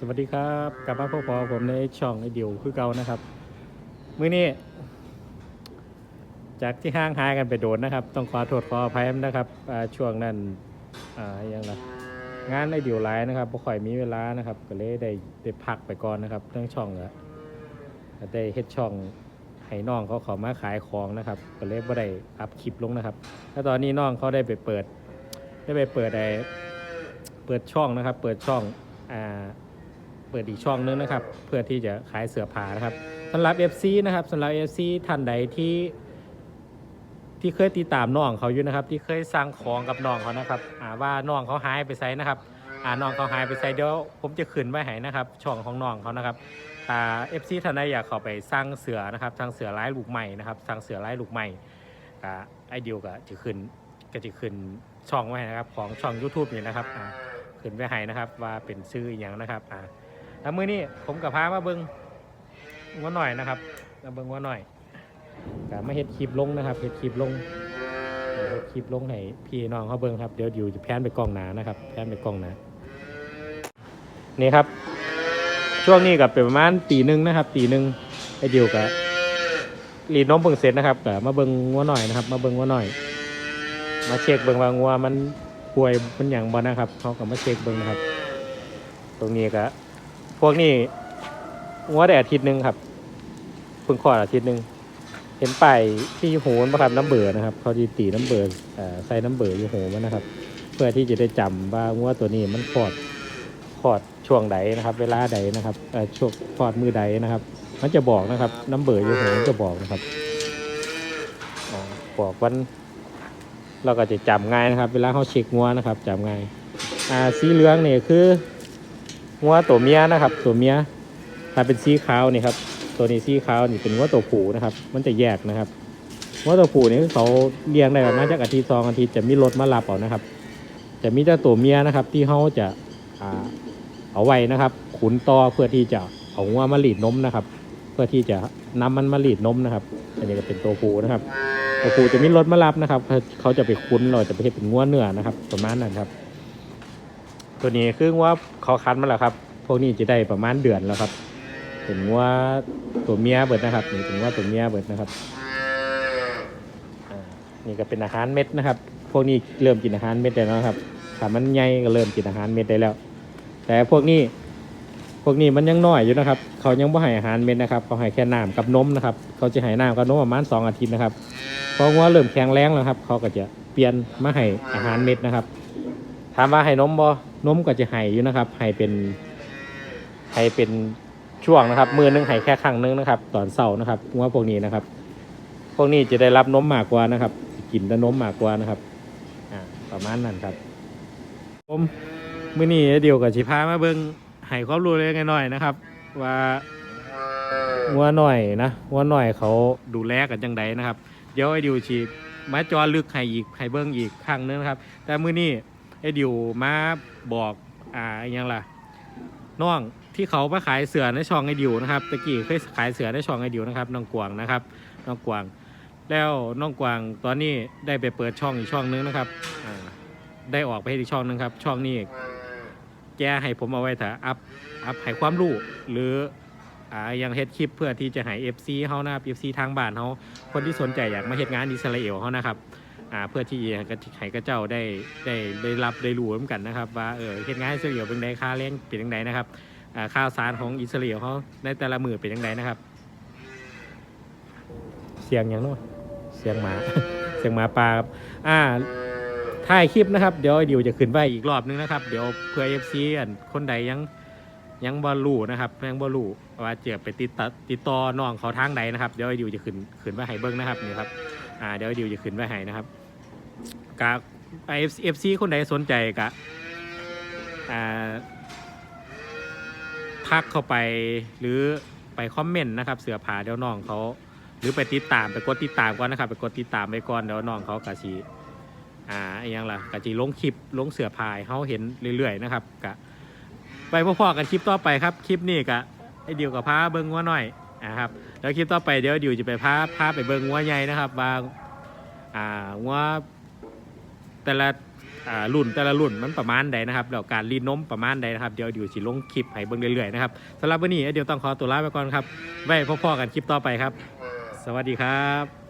สวัสดีครับกลับมาพบพอผมในช่องไอเดียวคือเก่านะครับ มื้อนี้ จากที่ห้างหายกันไปโดนนะครับ ต้องขอโทษขออภัยนะครับช่วงนั้นอ่ายังละงานไอเดียวไลน์นะครับบ่ค่อยมีเวลานะครับก็เลยได้ได้พักไปก่อนนะครับเรื่องช่องละก็ได้เฮ็ดช่องให้น้องเขาขามาขายของนะครับก็เลยบ่ได้อัพคลิปลงนะครับแล้วตอนนี้น้องเขาได้ไปเปิด ได้ไปเปิดไอเปิดช่องนะครับ เปิดช่องอ่า เปิดอีกช่องนึงนะครับ เพื่อที่จะขายเสื้อผ้านะครับสำหรับ FC นะครับสำหรับ FC ท่านใดที่ ที่เคยติดตามน้องเขาอยู่นะครับ ที่เคยสั่งของกับน้องเขานะครับอ่าว่าน้องเขาหายไปไซนะครับอ่าน้องเขาหายไปไซเดี๋ยวผมจะขึ้นไว้ให้นะครับช่องของน้องเขานะครับอ่า FC ท่านใดอยากเข้าไปสร้างเสือนะครับสร้างเสือลายลูกใหม่นะครับสร้างเสือลายลูกใหม่อ่าไอเดียวก็จะขึ้นก็จะขึ้นช่องไว้นะครับของช่อง YouTube นี่นะครับอ่าขึ้นไว้ให้นะครับว่าเป็นชื่ออย่างนะครับอ่า แล้วมื้อนี้ผมกับพามาเบิงงัวหน่อยนะครับมาเบิงงัวหน่อยกับมาเฮ็ดคลิปลงนะครับเฮ็ดคลิปลงเฮ็ดคลิปลงให้พี่น้องเขาเบิงครับเดี๋ยวอยู่จะแพนไปกล้องหนานะครับแพนไปกล้องหนานี่ครับ ช่วงนี้กับเป็นประมาณตีหนึ่งนะครับตีหนึ่งไอเดียวกับรีดนมเบิ่งเสร็จนะครับกับมาเบิงงัวหน่อยนะครับ มาเบิงงัวหน่อย มาเช็คเบิงว่างัวมันป่วยมันอย่างบ่นะครับเขาก็มาเช็คเบิงนะครับ ตรงนี้ก็ พวกนี้งัวได้อาทิตย์หนึ่งครับเพิ่งคลอดอาทิตย์หนึ่งเห็นป้ายที่หูมันประครับน้ำเบื่อนะครับเขาดีตีน้ำเบื่ออใส่น้ำเบื่ออยู่หูมันนะครับ เพื่อที่จะได้จำว่างัวตัวนี้มันคลอดคลอดช่วงใดนะครับ เวลาใดนะครับช่วงคลอดมือใดนะครับ มันจะบอกนะครับ น้ำเบื่ออยู่หูมันจะบอกนะครับอบอกวันเราก็จะจำง่ายนะครับ เวลาเขาเช็คงัวนะครับจำง่ายอ่าสีเหลืองเนี่ยคือ งัวตัวเมียนะครับ ตัวเมียถ้าเป็นสีขาวนี่ครับ ตัวนี้สีขาวนี่เป็นงัวตัวผูนะครับ มันจะแยกนะครับงัวตัวผูนี่เขาเลี้ยงได้ประมาณจากอาทิตย์สองอาทิตย์จะมีรถมารับเอานะครับ จะมีแต่ตัวเมียนะครับ ที่เขาจะอเอาไว้นะครับ ขุนต่อเพื่อที่จะเอางัวมาหลีดนมนะครับ เพื่อที่จะนำมันมาหลีดนมนะครับ อันนี้ก็เป็นตัวผูนะครับตัวผูจะมีรถมารับนะครับ เขาเขาจะไปคุ้นเราจะไปเห็นเป็นงัวเนื้อนะครับ ประมาณนั้นครับ ตัวนี้คือว่าเขาคัดมาแล้วครับ พวกนี้จะได้ประมาณเดือนแล้วครับ เป็นว่าตัวเมียเบิดนะครับนี่เป็นว่าตัวเมียเบิดนะครับอ่านี่ก็เป็นอาหารเม็ดนะครับ พวกนี้เริ่มกินอาหารเม็ดได้แล้วครับถ้ามันใหญ่ก็เริ่มกินอาหารเม็ดได้แล้ว แต่พวกนี้พวกนี้มันยังน้อยอยู่นะครับ เขายังไม่ให้อาหารเม็ดนะครับ เขาให้แค่น้ำกับนมนะครับ เขาจะให้น้ำกับนมประมาณสองอาทิตย์นะครับ เพอว่าเริ่มแข็งแรงแล้วครับ เขาก็จะเปลี่ยนมาให้อาหารเม็ดนะครับ ถามว่าให้นมบ่ นมก็จะให้อยู่นะครับให้เป็นให้เป็นช่วงนะครับ มือนึงให้แค่ครั้งนึงนะครับ ตอนเสาร์นะครับว่าพวกนี้นะครับ พวกนี้จะได้รับนมมากกว่านะครับ กินแต่นมมากกว่านะครับอ่าประมาณนั้นครับ ผมมื้อนี้เดียวกับสิพามาเบิ่งให้ความรู้เล็กน้อยนะครับ ว่างัวหน่อยนะงัวหน่อยเขาดูแลกันจังไดนะครับ เดี๋ยวไอ้ดิวสิมาจอลึกให้อีกให้เบิ่งอีกครั้งนึงนะครับ แต่มื้อนี้ ไอ้ดิวมาบอกอ่าอหยังล่ะน้องที่เขามาขายเสือในช่องไอ้ดิวนะครับตะกี้เคยขายเสือในช่องไอ้ดิวนะครับน้องกวางนะครับน้องกวาง แล้วน้องกวางตอนนี้ได้ไปเปิดช่องอีกช่องนึงนะครับอ่าได้ออกไปอีกช่องนึงครับ ช่องนี้แกให้ผมเอาไว้แต่อัพอัพให้ความรู้หรืออ่ายังเฮ็ดคลิปเพื่อที่จะให้ FC เฮานะครับ FC ทางบ้านเฮาคนที่สนใจอยากมาเฮ็ดงานอิสราเอลเฮานะครับ เพื่อที่ให้กระให้กระเจ้าได้ได้ได้รับได้รู้ร่วมกันนะครับ ว่าเออเฮ็ดงานอิสราเอลเป็นไงค่าแรงเป็นยังไงนะครับอ่าวสารของอิสราเอลเขาในแต่ละมือเป็นยังไงนะครับ เสียงอย่างน้นเสียงหมาเสียงหมาป่าครับอ่าถ่ายคลิปนะครับเดี๋ยวเดี๋ยวจะขึ้นไว้อีกรอบนึงนะครับเดี๋ยวเพื่อเอฟซีคนใดยังยังบอลลูนะครับยังบอลลูว่าเจอไปติดต่อติดต่อน้องเขาทางใดนะครับเดี๋ยวเดี๋ยวจะขึ้นขึ้นไว้ให้เบิ้งนะครับนี่ครับอ่าเดี๋ยวดิวจะขึ้นไว้ให้นะครับ กะไอเอฟซีคนใดสนใจกะทักเข้าไปหรือไปคอมเมนต์นะครับ เสือผาเดี๋ยวน้องเขา หรือไปติดตามไปกดติดตามก่อนนะครับ ไปกดติดตามไปก่อนเดี๋ยวน้องเขากะชีอ่าอหยังล่ะกะจีลงคลิปลงเสือผายเขาเห็นเรื่อยๆนะครับกะไปพ่อๆกันคลิปต่อไปครับคลิปนี้กะไอเดียวกับพาเบิ้งว่าหน่อยนะครับแล้วคลิปต่อไปเดี๋ยวดิวจะไปพาพาไปเบิ่งงัวใหญ่นะครับว่าอ่างัว แต่ละอ่ารุ่นแต่ละรุ่นมันประมาณใดนะครับแล้วการรีดนมประมาณใดนะครับเดี๋ยวเดี๋ยวสิลงคลิปให้เบิ่งเรื่อยๆนะครับสำหรับวันนี้เดี๋ยวต้องขอตัวลาไปก่อนครับไว้พบๆกันคลิปต่อไปครับ สวัสดีครับ